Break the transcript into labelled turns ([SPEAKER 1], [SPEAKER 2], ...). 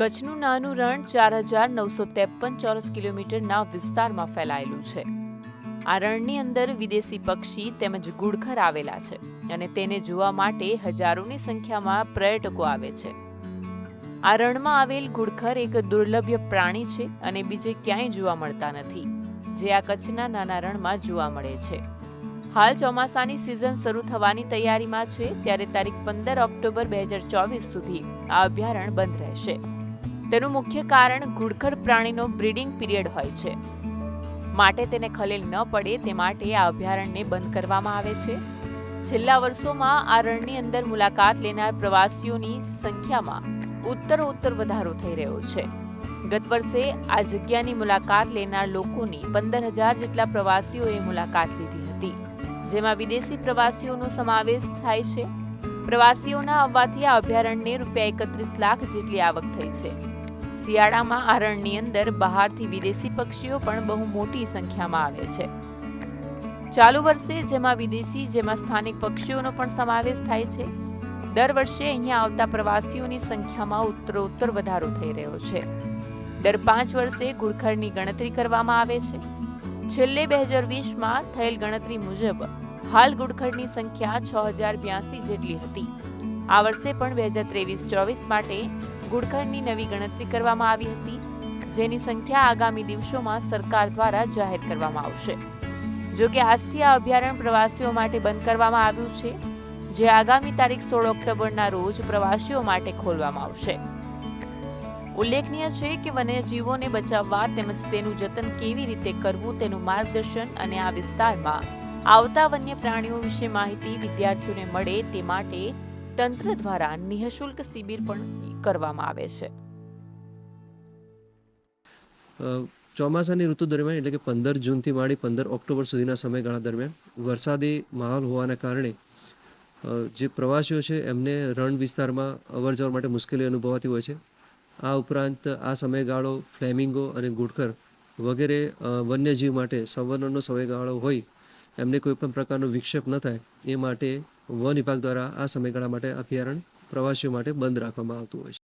[SPEAKER 1] કચ્છનું નાનું રણ ચાર હજાર નવસો ત્રેપન ચોરસ કિલોમીટરના વિસ્તારમાં ફેલાયેલું છે. આ રણની અંદર વિદેશી પક્ષી તેમજ ગુડખર આવેલા છે અને તેને જોવા માટે હજારોની સંખ્યામાં પર્યટકો આવે છે. આ રણમાં આવેલ ઘુડખર એક દુર્લભ્ય પ્રાણી છે અને બીજે ક્યાંય જોવા મળતા નથી, જે આ કચ્છના નાના રણમાં જોવા મળે છે. હાલ ચોમાસાની સિઝન શરૂ થવાની તૈયારીમાં છે, ત્યારે તારીખ પંદર ઓક્ટોબર બે હજાર ચોવીસ સુધી આ અભયારણ્ય બંધ રહેશે. તેનું મુખ્ય કારણ ઘુડખર પ્રાણીનો બ્રીડિંગ પીરિયડ હોય છે. માટે તેને ખલેલ ન પડે તે માટે આ અભયારણ્યને બંધ કરવામાં આવે છે. છેલ્લા વર્ષોમાં આ રણની અંદર મુલાકાત લેનાર પ્રવાસીઓની સંખ્યામાં ઉત્તરોત્તર વધારો થઈ રહ્યો છે. ગત વર્ષે આ જગ્યાની મુલાકાત લેનાર લોકોની પંદર હજાર જેટલા પ્રવાસીઓએ મુલાકાત લીધી હતી, જેમાં વિદેશી પ્રવાસીઓનો સમાવેશ થાય છે. પ્રવાસીઓના આવવાથી આ અભયારણ્યને રૂપિયા એકત્રીસ લાખ જેટલી આવક થઈ છે. શિયાળામાં આરણની અંદર બહારથી વિદેશી પક્ષીઓ પણ બહુ મોટી સંખ્યામાં આવે છે. ચાલુ વર્ષે જેમાં વિદેશી, જેમાં સ્થાનિક પક્ષીઓનો પણ સમાવેશ થાય છે. દર વર્ષે અહીંયા આવતા પ્રવાસીઓની સંખ્યામાં ઉત્તરોત્તર વધારો થઈ રહ્યો છે. દર પાંચ વર્ષે ઘુડખરની ગણતરી કરવામાં આવે છે. છેલ્લે બે હજાર વીસમાં થયેલ ગણતરી મુજબ હાલ ઘુડખરની સંખ્યા છ હજાર બ્યાસી જેટલી હતી. આ વર્ષે પણ બે હજાર ત્રેવીસ ચોવીસ માટે ઘુડખરની નવી ગણતરી કરવામાં આવી હતી, જેની સંખ્યા આગામી દિવસોમાં સરકાર દ્વારા જાહેર કરવામાં આવશે. જો કે આજથી આ અભયારણ્ય પ્રવાસીઓ માટે બંધ કરવામાં આવ્યું છે જે આગામી તારીખ સોળ ઓક્ટોબરના રોજ પ્રવાસીઓ માટે ખોલવામાં આવશે. ઉલ્લેખનીય છે કે વન્યજીવોને બચાવવા તેમજ તેનું જતન કેવી રીતે કરવું તેનું માર્ગદર્શન અને આ વિસ્તારમાં આવતા વન્ય પ્રાણીઓ વિશે માહિતી વિદ્યાર્થીઓને મળે તે માટે તંત્ર દ્વારા નિઃશુલ્ક શિબિર પણ કરવામાં આવે છે.
[SPEAKER 2] ચોમાસાની ઋતુ દરમિયાન એટલે કે પંદર જૂનથી માંડી પંદર ઓક્ટોબર સુધીના સમયગાળા દરમિયાન વરસાદી માહોલ હોવાના કારણે જે પ્રવાસીઓ છે, એમને રણ વિસ્તારમાં અવર જવર માટે મુશ્કેલી અનુભવાતી હોય છે. આ ઉપરાંત આ સમયગાળો ફ્લેમિંગો અને ગુડકર વગેરે વન્યજીવ માટે સંવર્ણનો સમયગાળો હોય, એમને કોઈ પણ પ્રકારનો વિક્ષેપ ન થાય, એ માટે વન વિભાગ દ્વારા આ સમયગાળા માટે અભયારણ્ય પ્રવાસીઓ માટે બંધ રાખવામાં આવતું હોય